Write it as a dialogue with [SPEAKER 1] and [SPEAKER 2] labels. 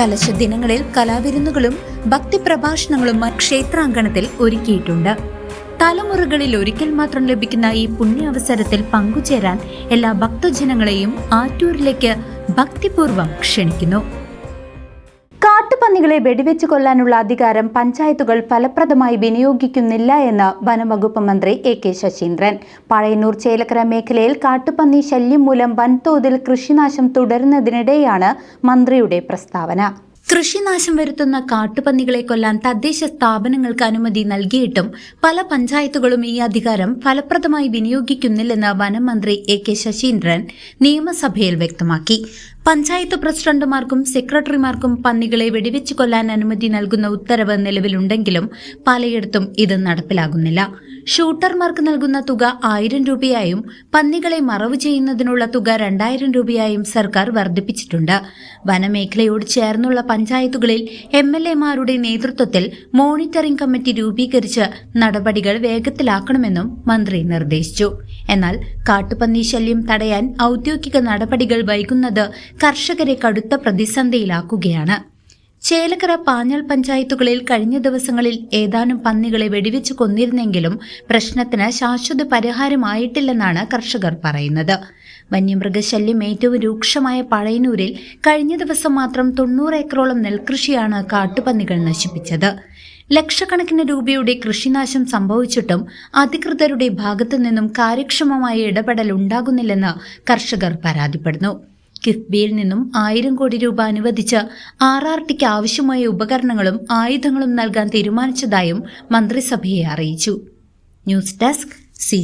[SPEAKER 1] കലശ ദിനങ്ങളിൽ കലാവിരുന്നുകളും ഭക്തിപ്രഭാഷണങ്ങളും ക്ഷേത്രാങ്കണത്തിൽ ഒരുക്കിയിട്ടുണ്ട്. തലമുറകളിൽ ഒരിക്കൽ മാത്രം ലഭിക്കുന്ന ഈ പുണ്യാവസരത്തിൽ പങ്കുചേരാൻ എല്ലാ ഭക്തജനങ്ങളെയും ആറ്റൂരിലേക്ക് ഭക്തിപൂർവം ക്ഷണിക്കുന്നു. കാട്ടുപന്നികളെ വെടിവെച്ച് കൊല്ലാനുള്ള അധികാരം പഞ്ചായത്തുകൾ ഫലപ്രദമായി വിനിയോഗിക്കുന്നില്ല എന്ന് വനംവകുപ്പ് മന്ത്രി എ കെ ശശീന്ദ്രൻ. പഴയന്നൂർ ചേലക്കര മേഖലയിൽ കാട്ടുപന്നി ശല്യം മൂലം വൻതോതിൽ കൃഷിനാശം തുടരുന്നതിനിടെയാണ് മന്ത്രിയുടെ പ്രസ്താവന. കൃഷിനാശം വരുത്തുന്ന കാട്ടുപന്നികളെ കൊല്ലാൻ തദ്ദേശ സ്ഥാപനങ്ങൾക്ക് അനുമതി നൽകിയിട്ടും പല പഞ്ചായത്തുകളും ഈ അധികാരം ഫലപ്രദമായി വിനിയോഗിക്കുന്നില്ലെന്ന് വനം മന്ത്രി എ കെ ശശീന്ദ്രൻ നിയമസഭയിൽ വ്യക്തമാക്കി. പഞ്ചായത്ത് പ്രസിഡന്റുമാർക്കും സെക്രട്ടറിമാർക്കും പന്നികളെ വെടിവെച്ച് കൊല്ലാൻ അനുമതി നൽകുന്ന ഉത്തരവ് നിലവിലുണ്ടെങ്കിലും പലയിടത്തും ഇത് നടപ്പിലാകുന്നില്ല. ഷൂട്ടർമാർക്ക് നൽകുന്ന തുക ആയിരം രൂപയായും പന്നികളെ മറവ് ചെയ്യുന്നതിനുള്ള തുക രണ്ടായിരം രൂപയായും സർക്കാർ വർദ്ധിപ്പിച്ചിട്ടുണ്ട്. വനമേഖലയോട് ചേർന്നുള്ള പഞ്ചായത്തുകളിൽ എം എൽ എമാരുടെ നേതൃത്വത്തിൽ മോണിറ്ററിംഗ് കമ്മിറ്റി രൂപീകരിച്ച് നടപടികൾ വേഗത്തിലാക്കണമെന്നും മന്ത്രി നിർദ്ദേശിച്ചു. എന്നാൽ കാട്ടുപന്നി ശല്യം തടയാൻ ഔദ്യോഗിക നടപടികൾ വൈകുന്നത് കർഷകരെ കടുത്ത പ്രതിസന്ധിയിലാക്കുകയാണ്. ചേലക്കര പാഞ്ഞൽ പഞ്ചായത്തുകളിൽ കഴിഞ്ഞ ദിവസങ്ങളിൽ ഏതാനും പന്നികളെ വെടിവെച്ച് കൊന്നിരുന്നെങ്കിലും പ്രശ്നത്തിന് ശാശ്വത പരിഹാരമായിട്ടില്ലെന്നാണ് കർഷകർ പറയുന്നത്. വന്യമൃഗശല്യം ഏറ്റവും രൂക്ഷമായ പഴയനൂരിൽ കഴിഞ്ഞ ദിവസം മാത്രം തൊണ്ണൂറ് ഏക്കറോളം നെൽകൃഷിയാണ് കാട്ടുപന്നികൾ നശിപ്പിച്ചത്. ലക്ഷക്കണക്കിന് രൂപയുടെ കൃഷിനാശം സംഭവിച്ചിട്ടും അധികൃതരുടെ ഭാഗത്തു നിന്നും കാര്യക്ഷമമായ ഇടപെടൽ ഉണ്ടാകുന്നില്ലെന്ന് കർഷകർ പരാതിപ്പെടുന്നു. കിഫ്ബിയിൽ നിന്നും ആയിരം കോടി രൂപ അനുവദിച്ച് ആർ ആർ ടിക്ക് ആവശ്യമായ ഉപകരണങ്ങളും ആയുധങ്ങളും നൽകാൻ തീരുമാനിച്ചതായും മന്ത്രിസഭയെ അറിയിച്ചു. News desk C